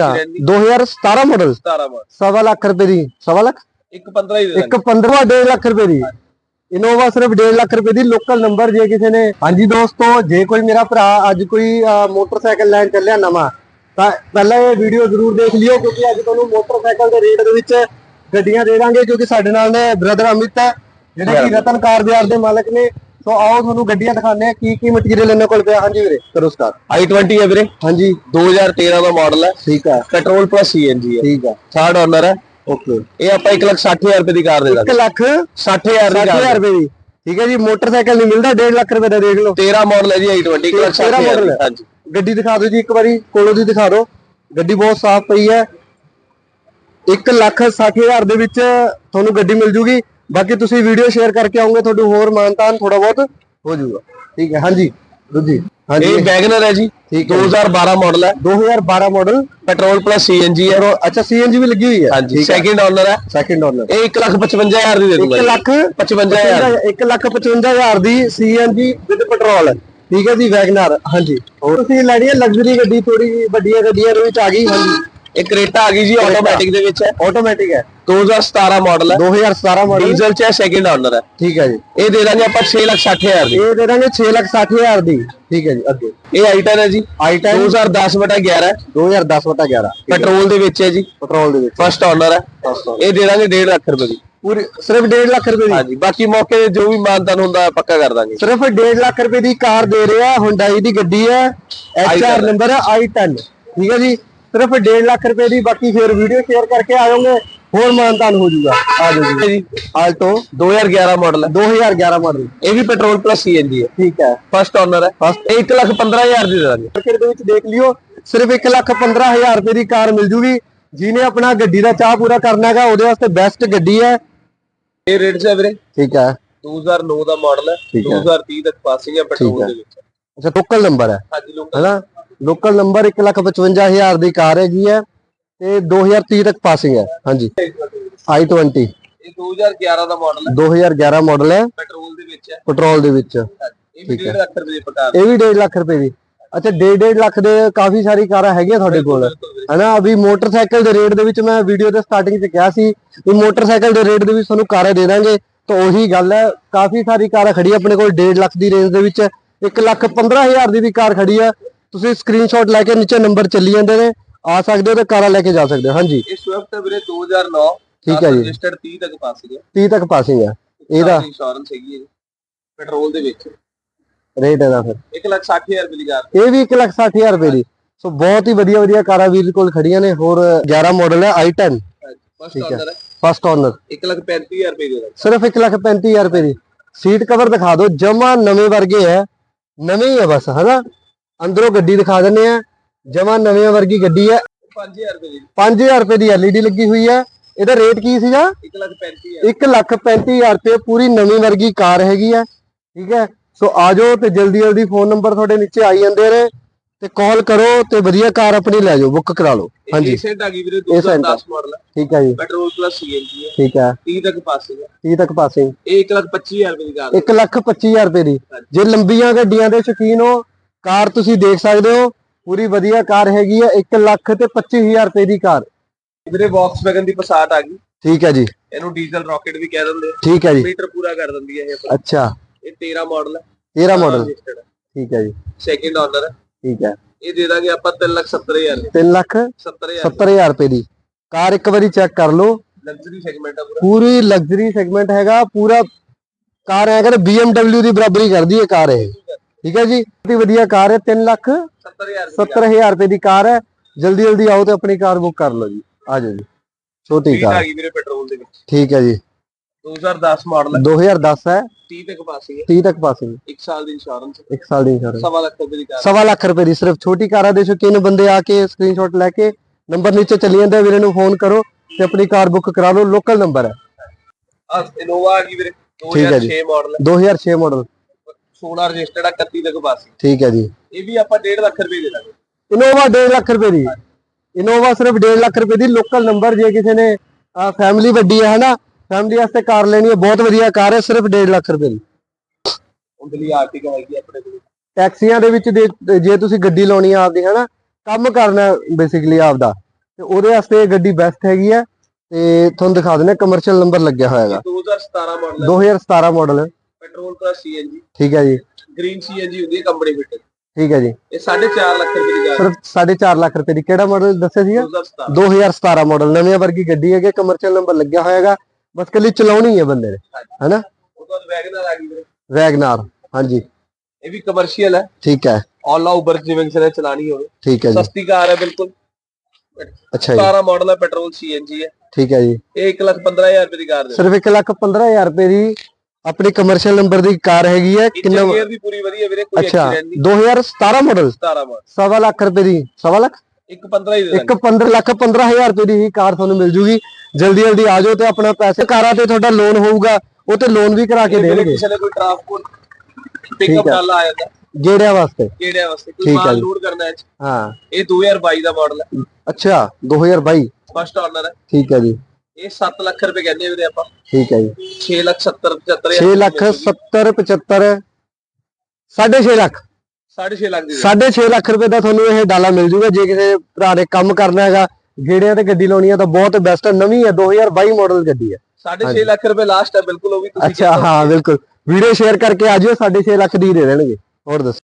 ਰਹਿੰਦੀ 2017 model 17 model ਸਵਾ ਲੱਖ ਰੁਪਏ ਦੀ ਸਵਾ ਲੱਖ? ਇੱਕ 15 ਹੀ ਦੇ ਇੱਕ 15 1.5 ਲੱਖ ਰੁਪਏ ਦੀ। ਇਨੋਵਾ ਸਿਰਫ 1.5 ਲੱਖ ਰੁਪਏ ਦੀ ਲੋਕਲ ਨੰਬਰ ਜੇ ਕਿਸੇ ਨੇ ਹਾਂਜੀ ਦੋਸਤੋ ਜੇ ਕੋਈ ਮੇਰਾ ਭਰਾ ਅੱਜ ਕੋਈ ਮੋਟਰਸਾਈਕਲ ਲੈਣ ਚੱਲਿਆ ਨਵਾਂ ਤਾਂ ਪਹਿਲਾਂ ਇਹ ਵੀਡੀਓ ਜ਼ਰੂਰ ਦੇਖ ਲਿਓ ਕਿਉਂਕਿ ਅੱਜ ਤੁਹਾਨੂੰ ਮੋਟਰਸਾਈਕਲ ਦੇ ਰੇਟ ਦੇ ਵਿੱਚ ਗੱਡੀਆਂ ਦੇ ਦਾਂਗੇ ਕਿਉਂਕਿ ਸਾਡੇ ਨਾਲ ਨੇ ਬ੍ਰਦਰ ਅਮਿਤ ਹੈ ਜਿਹੜੇ ਕਿ ਰਤਨ ਕਾਰ ਦੇ ਮਾਲਕ ਨੇ। ਸੋ ਆਓ ਤੁਹਾਨੂੰ ਗੱਡੀਆਂ ਦਿਖਾਉਂਦੇ ਆ ਕੀ ਕੀ ਮਟੀਰੀਅਲ ਇਹਨਾਂ ਕੋਲ ਪਿਆ। ਹਾਂਜੀ ਵੀਰੇ। ਕਰੋ ਸਟਾਰਟ i20 ਹੈ ਵੀਰੇ। ਹਾਂਜੀ। 2013 ਦਾ ਮਾਡਲ ਹੈ। ਠੀਕ ਹੈ। ਪੈਟਰੋਲ ਪਲੱਸ ਸੀਐਨਜੀ ਹੈ। ਠੀਕ ਹੈ। ਥਰਡ ਓਨਰ ਹੈ। ਓਕੇ ਇਹ ਆਪਾਂ 160000 ਰੁਪਏ ਦੀ ਕਾਰ ਦੇ 1 ਦਾਂਗੇ ਲੱਖ 60000 ਦੀ 60000 ਕਾਰ। ਰੁਪਏ ਦੀ। ਠੀਕ ਹੈ ਜੀ ਮੋਟਰਸਾਈਕਲ ਨਹੀਂ ਮਿਲਦਾ 1.5 ਲੱਖ ਰੁਪਏ ਦਾ ਦੇਖ ਲਓ। 13 ਮਾਡਲ ਹੈ ਜੀ i20 ਤੇਰਾਂ 160000 model ਦੀ। ਹੈ। ਹਾਂਜੀ। ਗੱਡੀ ਦਿਖਾ ਦਿਓ ਜੀ ਇੱਕ ਵਾਰੀ ਕੋਲੋਂ ਦੀ ਦਿਖਾ ਦਿਓ। ਗੱਡੀ ਬਹੁਤ ਸਾਫ਼ ਪਈ ਹੈ। 1 ਲੱਖ 60 ਹਜ਼ਾਰ ਦੇ ਵਿੱਚ ਤੁਹਾਨੂੰ ਗੱਡੀ ਮਿਲ ਜੂਗੀ। ਬਾਕੀ ਤੁਸੀਂ ਵੀਡੀਓ ਸ਼ੇਅਰ ਕਰਕੇ ਆਉਂਗੇ ਤੁਹਾਨੂੰ ਹੋਰ ਮਾਨਤਾਨ ਥੋੜਾ ਬਹੁਤ ਹੋ ਜਾਊਗਾ। ਠੀਕ ਹੈ ਹਾਂਜੀ ਦੂਜੀ ਹਾਂਜੀ। ਇਹ ਵੈਗਨਰ ਹੈ ਜੀ ਠੀਕ ਹੈ। 2012 ਮਾਡਲ ਹੈ। 2012 ਮਾਡਲ ਪੈਟਰੋਲ ਪਲੱਸ ਸੀਐਨਜੀ ਹੈ। ਅੱਛਾ ਸੀਐਨਜੀ ਵੀ ਲੱਗੀ ਹੋਈ ਹੈ। ਹਾਂਜੀ ਸੈਕਿੰਡ ਓਨਰ ਹੈ। ਸੈਕਿੰਡ ਓਨਰ ਇਹ 155000 ਦੀ ਦੇ 1 ਦੂੰਗਾ ਲੱਖ 55000 1 ਲੱਖ 55 ਹਜ਼ਾਰ ਦੀ ਸੀਐਨਜੀ ਵਿਦ ਪੈਟਰੋਲ ਠੀਕ ਹੈ ਜੀ ਵੈਗਨਰ ਹਾਂਜੀ। ਹੋਰ ਤੁਸੀਂ ਲੈਣੀ ਹੈ ਲਗਜ਼ਰੀ ਗੱਡੀ ਥੋੜੀ ਵੱਡੀਆਂ ਗੱਡੀਆਂ ਦੇ ਵਿੱਚ ਆ ਗਈ ਹਾਂਜੀ। ਇਹ ਕਰੇਟਾ ਆ ਗਈ ਜੀ ਆਟੋਮੈਟਿਕ ਦੇ ਵਿੱਚ ਹੈ। ਆਟੋਮੈਟਿਕ ਹੈ। 2017 ਮਾਡਲ ਹੈ। 2017 ਮਾਡਲ ਡੀਜ਼ਲ ਚ ਹੈ ਸੈਕਿੰਡ ਓਨਰ ਹੈ। ਠੀਕ ਹੈ ਜੀ। ਇਹ ਦੇ ਦਾਂਗੇ ਆਪਾਂ 660000 ਦੀ। ਇਹ ਦੇ ਦਾਂਗੇ 6 ਲੱਖ 60 ਹਜ਼ਾਰ ਦੀ। ਠੀਕ ਹੈ ਜੀ ਅੱਗੇ। ਇਹ i10 ਹੈ ਜੀ। i10 2010 ਬਟਾ 11 2010 ਵਟਾ 11 ਪੈਟਰੋਲ ਦੇ ਵਿੱਚ ਹੈ ਜੀ। ਪੈਟਰੋਲ ਦੇ ਵਿੱਚ। ਫਸਟ ਓਨਰ ਹੈ। ਇਹ ਦੇ ਦਾਂਗੇ 1.5 ਲੱਖ ਰੁਪਏ ਦੀ। ਪੂਰੀ ਸਿਰਫ 1.5 ਲੱਖ ਰੁਪਏ ਦੀ? ਹਾਂਜੀ ਬਾਕੀ ਮੌਕੇ ਜੋ ਵੀ ਮਾਨਤਨ ਹੁੰਦਾ ਹੈ, ਪੱਕਾ ਕਰ ਦਾਂਗੇ। ਸਿਰਫ 1.5 ਲੱਖ ਰੁਪਏ ਦੀ ਕਾਰ ਦੇ ਰਿਹਾ ਹੁੰਡਾਈ ਦੀ ਗੱਡੀ ਹੈ। HR ਨੰਬਰ ਹੈ। i10 ਠੀਕ ਹੈ ਜੀ? ਸਿਰਫ 1.5 ਲੱਖ ਰੁਪਏ ਦੀ। ਬਾਕੀ ਫਿਰ ਵੀਡੀਓ ਸ਼ੇਅਰ ਕਰਕੇ ਆਇਓਗੇ। ਹੋਰ ਮਾਨਤਾਨ ਹੋ ਜਾਊਗਾ ਆ ਜਾਓ ਜੀ। ਆਲਟੋ 2011 ਮਾਡਲ ਹੈ। 2011 ਮਾਡਲ। ਇਹ ਵੀ ਪੈਟਰੋਲ ਪਲੱਸ ਸੀਐਨਜੀ ਹੈ। ਠੀਕ ਹੈ। ਫਸਟ ਓਨਰ ਹੈ। ਇਹ 1 ਲੱਖ 15000 ਦੀ ਦੇ ਦਾਂਗੇ। ਮਾਰਕੀਟ ਦੇ ਵਿੱਚ ਦੇਖ ਲਿਓ ਸਿਰਫ 1 ਲੱਖ 15000 ਰੁਪਏ ਦੀ ਕਾਰ ਮਿਲ ਜੂਗੀ। ਜਿਹਨੇ ਆਪਣਾ ਗੱਡੀ ਦਾ ਚਾਹ ਪੂਰਾ ਕਰਨਾ ਹੈਗਾ ਉਹਦੇ ਵਾਸਤੇ ਬੈਸਟ ਗੱਡੀ ਹੈ। ਇਹ ਰੇਟ ਹੈ ਵੀਰੇ। ਠੀਕ ਹੈ। 2009 ਦਾ ਮਾਡਲ ਹੈ। ਠੀਕ ਹੈ। 2030 ਤੱਕ ਪਾਸਿੰਗ ਹੈ ਪੈਟਰੋਲ ਹੈ। ਦੇ ਵਿੱਚ। ਅੱਛਾ ਲੋਕਲ ਨੰਬਰ ਹੈ। ਹਾਂਜੀ ਲੋਕ ਹੈਨਾ? ਲੋਕਲ ਨੰਬਰ 155000 ਦੀ ਕਾਰ ਹੈਗੀ ਹੈ। ਤੇ 2030 ਤੱਕ ਪਾਸਿੰਗ ਹੈ ਹਾਂਜੀ। I20 ਇਹ 2011 ਦਾ ਮਾਡਲ ਹੈ। 2011 ਮਾਡਲ ਹੈ। ਪੈਟਰੋਲ ਦੇ ਵਿੱਚ ਹੈ। ਪੈਟਰੋਲ ਦੇ ਵਿੱਚ। ਇਹ ਵੀ 1.5 ਲੱਖ ਰੁਪਏ ਦੀ ਪਕਾਰ ਇਹ ਵੀ 1.5 ਲੱਖ ਰੁਪਏ ਦੀ। ਅੱਛਾ 1.5 ਲੱਖ ਦੇ ਕਾਫੀ ਸਾਰੀ ਕਾਰਾਂ ਹੈਗੀਆਂ ਤੁਹਾਡੇ ਕੋਲ। ਹੈਨਾ ਅਭੀ ਮੋਟਰਸਾਈਕਲ ਦੇ ਰੇਟ ਦੇ ਵਿੱਚ ਮੈਂ ਵੀਡੀਓ ਦੇ ਸਟਾਰਟਿੰਗ 'ਚ ਕਿਹਾ ਸੀ ਵੀ ਮੋਟਰਸਾਈਕਲ ਦੇ ਰੇਟ ਦੇ ਵਿੱਚ ਤੁਹਾਨੂੰ ਕਾਰਾਂ ਦੇ ਦਾਂਗੇ। ਤਾਂ ਉਹੀ ਗੱਲ ਹੈ ਕਾਫੀ ਸਾਰੀ ਕਾਰਾਂ ਖੜੀ ਆਪਣੇ ਕੋਲ 1.5 ਲੱਖ ਦੀ ਰੇਂਜ ਦੇ ਵਿੱਚ। 1 ਲੱਖ 15000 ਦੀ ਵੀ ਕਾਰ ਖੜੀ ਆ ਤੁਸੀਂ ਸਕਰੀਨਸ਼ਾਟ ਲੈ ਕੇ ਨੀਚੇ ਨੰਬਰ ਚੱਲੀ ਜਾਂਦੇ ਨੇ। ਆ ਸਕਦੇ ਹੋ ਤੇ ਕਾਰਾਂ ਲੈ ਕੇ ਜਾ ਸਕਦੇ ਹੋ ਹਾਂਜੀ। ਇਹ ਸਵਿਫਟ ਹੈ ਵੀਰੇ 2009 ਠੀਕ ਹੈ ਜੀ। ਰਜਿਸਟਰਡ 30 ਤੱਕ ਪਾਸਿੰਗ ਹੈ 30 ਤੱਕ ਪਾਸਿੰਗ ਹੈ ਇਹਦਾ ਇੰਸ਼ੋਰੈਂਸ ਹੈਗੀ ਹੈ ਪੈਟਰੋਲ ਦੇ ਵਿੱਚ। ਰੇਟ ਇਹਦਾ ਫਿਰ। 1 ਲੱਖ 60000 ਰੁਪਏ ਦੀ ਕਾਰ ਇਹ ਵੀ 1 ਲੱਖ 60000 ਰੁਪਏ ਦੀ। ਸੋ ਬਹੁਤ ਹੀ ਵਧੀਆ ਵਧੀਆ ਕਾਰਾਂ ਵੀਰ ਕੋਲ ਖੜੀਆਂ ਨੇ। ਹੋਰ 11 ਮਾਡਲ ਹੈ i10 ਫਸਟ ਹੈ। ਫਸਟ ਓਨਰ 1 ਲੱਖ 35000 ਰੁਪਏ ਦੀ ਸਿਰਫ 1 ਲੱਖ 35000 ਰੁਪਏ ਦੀ। ਸੀਟ ਕਵਰ ਦਿਖਾ ਦਿਓ ਜਮਾ ਨਵੇਂ ਵਰਗੇ ਹੈ। ਨਵੇਂ ਹੀ ਹੈ ਬਸ ਹਨਾ? ਅੰਦਰੋਂ ਗੱਡੀ ਦਿਖਾ ਦਿੰਨੇ ਆ। ਜਮਾ ਨਵੇਂ ਵਰਗੀ ਗੱਡੀ ਹੈ। 5000 ਰੁਪਏ ਦੀ। 5000 ਰੁਪਏ ਦੀ LED ਲੱਗੀ ਹੋਈ ਹੈ। ਇਹਦਾ ਰੇਟ ਕੀ ਸੀਗਾ? 1 ਲੱਖ 35000 1 ਲੱਖ 35000 ਰੁਪਏ ਪੂਰੀ ਨਵੀਂ ਵਰਗੀ ਕਾਰ ਹੈਗੀ ਹੈ। ਠੀਕ ਹੈ। ਸੋ ਆ ਜਾਓ ਤੇ ਜਲਦੀ ਜਲਦੀ ਫੋਨ ਨੰਬਰ ਤੁਹਾਡੇ ਨੀਚੇ ਆਈ ਜਾਂਦੇ ਨੇ ਤੇ ਕਾਲ ਕਰੋ ਤੇ ਵਧੀਆ ਕਾਰ ਆਪਣੀ ਲੈ ਜਾਓ ਬੁੱਕ ਕਰਾ ਲਓ। ਹਾਂਜੀ। ਰੀਸੈਂਟ ਆ ਗਈ ਵੀਰੇ ਇਹ ਸੈਂਟ ਆ। 2010 ਮਾਡਲ ਹੈ ਠੀਕ ਹੈ ਜੀ। ਪੈਟਰੋਲ ਪਲੱਸ ਸੀਐਨਜੀ ਹੈ। ਠੀਕ ਹੈ। 30 ਤੱਕ ਪਾਸਿੰਗ ਹੈ। 30 ਤੱਕ ਪਾਸਿੰਗ ਇਹ 1 ਲੱਖ 25000 ਰੁਪਏ ਦੀ ਕਾਰ ਹੈ। 1 ਲੱਖ 25000 ਰੁਪਏ ਦੀ। ਜੇ ਲੰਬੀਆਂ ਗੱਡੀਆਂ ਦੇ ਸ਼ੌਕੀਨ ਹੋ ਕਾਰ ਤੁਸੀਂ ਦੇਖ ਸਕਦੇ ਹੋ। ਪੂਰੀ ਵਧੀਆ ਕਾਰ ਹੈਗੀ ਹੈ 1 ਲੱਖ ਤੇ 25000 ਰੁਪਏ ਦੀ ਕਾਰ। ਵੀਰੇ ਵੈਗਨ ਦੀ ਪਸਾਟ ਆ ਗਈ। ਠੀਕ ਹੈ ਜੀ। ਇਹਨੂੰ ਡੀਜ਼ਲ ਰਾਕਟ ਵੀ ਕਹਿ ਦਿੰਦੇ ਆ। ਠੀਕ ਹੈ ਜੀ। ਮੀਟਰ ਪੂਰਾ ਕਰ ਦਿੰਦੀ ਹੈ ਇਹ ਆਪਣਾ। ਅੱਛਾ। ਇਹ 13 ਮਾਡਲ ਹੈ 13 ਮਾਡਲ ਠੀਕ ਹੈ ਜੀ। ਸੈਕਿੰਡ ਓਨਰ ਹੈ ਠੀਕ ਹੈ। ਇਹ ਦੇ ਦਾਂਗੇ ਆਪਾਂ 3 ਲੱਖ 70000 3 ਲੱਖ 70000 70000 ਰੁਪਏ ਦੀ। ਕਾਰ ਇੱਕ ਵਾਰੀ ਚੈੱਕ ਕਰ ਲਓ। ਲਗਜ਼ਰੀ ਸੈਗਮੈਂਟ ਆ ਪੂਰਾ। ਪੂਰੀ ਲਗਜ਼ਰੀ ਸੈਗਮੈਂਟ ਹੈਗਾ ਪੂਰਾ ਕਾਰ ਹੈ ਕਹਿੰਦੇ BMW ਦੀ ਬਰਾਬਰੀ ਕਰਦੀ ਹੈ ਕਾਰ ਇਹ। ਠੀਕ ਹੈ ਜੀ? ਬਹੁਤ ਵਧੀਆ ਕਾਰ ਹੈ 3 ਲੱਖ 70000 ਰੁਪਏ 70000 ਰੁਪਏ ਦੀ ਕਾਰ ਹੈ। ਜਲਦੀ ਜਲਦੀ ਆਓ ਤੇ ਆਪਣੀ ਕਾਰ ਬੁੱਕ ਕਰ ਲਓ ਜੀ। ਆ ਜਾਓ ਜੀ। ਛੋਟੀ ਕਾਰ ਆ ਗਈ ਵੀਰੇ ਪੈਟਰੋਲ ਦੇ ਵਿੱਚ। ਠੀਕ ਹੈ ਜੀ। 2010 ਮਾਡਲ ਹੈ। 2010 ਹੈ। 30 ਤੱਕ ਪਾਸਿੰਗ ਹੈ। 30 ਤੱਕ ਪਾਸਿੰਗ 1 ਸਾਲ ਦੀ ਇੰਸ਼ੋਰੈਂਸ 1 ਸਾਲ ਦੀ ਇੰਸ਼ੋਰੈਂਸ ਸਵਾ ਲੱਖ ਰੁਪਏ ਦੀ ਕਾਰ ਸਵਾ ਲੱਖ ਰੁਪਏ ਦੀ ਸਿਰਫ ਛੋਟੀ ਕਾਰਾਂ ਦੇ ਸ਼ੌਕੀਨ ਬੰਦੇ ਆ ਕੇ ਸਕਰੀਨਸ਼ਾਟ ਲੈ ਕੇ ਨੰਬਰ ਨੀਚੇ ਚੱਲੀ ਜਾਂਦੇ ਵੀਰੇ ਨੂੰ ਫੋਨ ਕਰੋ ਤੇ ਆਪਣੀ ਕਾਰ ਬੁੱਕ ਕਰਾ ਲਓ। ਲੋਕਲ ਨੰਬਰ ਹੈ। ਆ ਇਨੋਵਾ ਆ ਗਈ ਵੀਰੇ। ਠੀਕ ਹੈ ਜੀ। 2006 ਮਾਡਲ ਹੈ। 2006 ਮਾਡਲ। 16 ਰਜਿਸਟਰਡ ਆ 31 ਤੱਕ ਪਾਸਿੰਗ ਠੀਕ ਹੈ ਜੀ। ਇਹ ਵੀ ਆਪਾਂ 1.5 ਲੱਖ ਰੁਪਏ ਦੇ ਦਾਂਗੇ। ਇਨੋਵਾ 1.5 ਲੱਖ ਰੁਪਏ ਦੀ। ਇਨੋਵਾ ਸਿਰਫ 1.5 ਲੱਖ ਰੁਪਏ ਦੀ ਲੋਕਲ ਨੰਬਰ ਜੇ ਕਿਸੇ ਨੇ ਫੈਮਿਲੀ ਵੱਡੀ ਹੈ ਹਨਾ? ਫੈਮਿਲੀ ਵਾਸਤੇ ਕਾਰ ਲੈਣੀ ਹੈ ਬਹੁਤ ਵਧੀਆ ਕਾਰ ਹੈ ਸਿਰਫ 1.5 ਲੱਖ ਰੁਪਏ ਦੀ। ਉਹਦੇ ਲਈ ਆਰਟੀਕਲ ਹੈਗੀ ਆਪਣੇ ਕੋਲ। ਟੈਕਸੀਆਂ ਦੇ ਵਿੱਚ ਜੇ ਤੁਸੀਂ ਗੱਡੀ ਲਾਉਣੀ ਆ ਆਪਦੀ ਹਨਾ? ਕੰਮ ਕਰਨਾ ਬੇਸਿਕਲੀ ਆਪਦਾ। ਤੇ ਉਹਦੇ ਵਾਸਤੇ ਇਹ ਗੱਡੀ ਬੈਸਟ ਹੈਗੀ ਹੈ। ਤੇ ਤੁਹਾਨੂੰ ਦਿਖਾ ਦਿੰਦੇ ਕਮਰਸ਼ੀਅਲ ਨੰਬਰ ਲੱਗਿਆ ਹੋਇਆ ਹੈਗਾ। 2017 ਮਾਡਲ ਹੈ। 2017 ਮਾਡਲ ਪੈਟਰੋਲ ਪਲੱਸ ਸੀਐਨਜੀ ਠੀਕ ਹੈ ਜੀ। ਗ੍ਰੀਨ ਸੀਐਨਜੀ ਹੁੰਦੀ ਹੈ ਕੰਪਨੀ ਫਿੱਟ ਠੀਕ ਹੈ ਜੀ। ਇਹ 4.5 ਲੱਖ ਰੁਪਏ ਦੀ ਕਾਰ ਸਿਰਫ 4.5 ਲੱਖ ਰੁਪਏ ਦੀ ਕਿਹੜਾ ਮਾਡਲ ਦੱਸਿਆ ਸੀਗਾ? 2017 2017 ਮਾਡਲ ਨਵੀਂ ਵਰਗੀ ਗੱਡੀ ਹੈਗੀ ਕਮਰਸ਼ੀਅਲ ਨੰਬਰ ਲੱਗਿਆ ਹੋਇਆ ਹੈਗਾ। ਬਸ ਕੱਲੀ ਚਲਾਉਣੀ ਹੈ ਬੰਦੇ ਨੇ ਹੈਨਾ? ਉਹ ਤੋਂ ਵੈਗਨਰ ਆ ਗਈ ਵੀਰੇ। ਵੈਗਨਾਰ ਹਾਂਜੀ। ਇਹ ਵੀ ਕਮਰਸ਼ੀਅਲ ਹੈ। ਠੀਕ ਹੈ। ਆਲ ਉਬਰ ਜਿਵੇਂ ਕਿਸੇ ਨੇ ਚਲਾਣੀ ਹੋਵੇ। ਠੀਕ ਹੈ ਜੀ। ਸਸਤੀ ਕਾਰ ਹੈ ਬਿਲਕੁਲ। ਅੱਛਾ ਜੀ। 17 ਮਾਡਲ ਹੈ ਪੈਟਰੋਲ ਸੀਐਨਜੀ ਹੈ। ਠੀਕ ਹੈ ਜੀ। ਇਹ 1 ਲੱਖ 15000 ਰੁਪਏ ਦੀ ਕਾਰ ਦੇ ਸਿਰਫ 1 ਲੱਖ 15000 ਰੁਪਏ ਦੀ ਆਪਣੀ ਕਮਰਸ਼ੀਅਲ ਨੰਬਰ ਦੀ ਕਾਰ ਹੈਗੀ ਹੈ ਕਿੰਨਾ ਇੰਜਨ ਗੇਅਰ ਵੀ ਪੂਰੀ ਵਧੀਆ ਵੀਰੇ ਕੋਈ ਅੱਛਾ ਐਕਸੀਡੈਂਟ ਨਹੀਂ। 2017 ਮਾਡਲ 17 ਮਾਡਲ ਸਵਾ ਲੱਖ ਰੁਪਏ ਦੀ ਸਵਾ ਲੱਖ? 1 15 ਹੀ ਦੇ ਇੱਕ 15 ਲੱਖ 15000 ਰੁਪਏ ਦੀ ਹੀ ਕਾਰ ਤੁਹਾਨੂੰ ਮਿਲ ਜੂਗੀ। ਜਲਦੀ ਜਲਦੀ ਆ ਜਾਓ ਤੇ ਆਪਣਾ ਪੈਸੇ ਕਾਰਾਂ ਤੇ ਤੁਹਾਡਾ ਲੋਨ ਹੋਊਗਾ ਉਹ ਤੇ ਲੋਨ ਵੀ ਕਰਾ ਕੇ ਦੇਣਗੇ। ਕਿਸੇ ਨੇ ਕੋਈ ਟਰਾਂਸਪੋਰਟ ਪਿਕਅਪ ਹੈ। ਨਾਲ ਆ ਜਾਂਦਾ ਗੇੜਿਆਂ ਵਾਸਤੇ। ਕਿਹੜਿਆਂ ਵਾਸਤੇ ਕੋਈ ਠੀਕ ਹੈ ਮਾਲ ਜੀ। ਲੋਡ ਕਰਨਾ ਹੈ ਹਾਂ। ਇਹ 2022 ਦਾ ਮਾਡਲ ਹੈ। ਅੱਛਾ 2022 ਫਸਟ ਓਨਰ ਹੈ। ਠੀਕ ਹੈ ਜੀ। ਇਹ 7 ਲੱਖ ਰੁਪਏ ਕਹਿੰਦੇ ਵੀਰੇ ਆਪਾਂ। ਠੀਕ ਹੈ ਜੀ। 6 ਲੱਖ 70 75 6 ਲੱਖ 70 75 6.5 ਲੱਖ। 6.5 ਲੱਖ ਦੀ 6.5 ਲੱਖ ਰੁਪਏ ਦਾ ਤੁਹਾਨੂੰ ਇਹ ਡਾਲਾ ਮਿਲ ਜੂਗਾ। ਜੇ ਕਿਸੇ ਭਰਾ ਨੇ ਕੰਮ ਕਰਨਾ ਹੈਗਾ ਗੇੜਿਆਂ ਤੇ ਗੱਡੀ ਲਾਉਣੀ ਹੈ ਤਾਂ ਬਹੁਤ ਬੈਸਟ ਹੈ ਨਵੀਂ ਹੈ 2022 ਮਾਡਲ ਗੱਡੀ ਹੈ 6.5 ਲੱਖ ਰੁਪਏ ਲਾਸਟ ਹੈ ਬਿਲਕੁਲ ਉਹ ਵੀ ਤੁਸੀਂ ਅੱਛਾ ਹਾਂ ਬਿਲਕੁਲ। ਵੀਡੀਓ ਸ਼ੇਅਰ ਕਰਕੇ ਆ ਜਿਓ 6.5 ਲੱਖ ਦੀ ਦੇ ਦੇਣਗੇ। ਹੋਰ ਦੱਸੋ।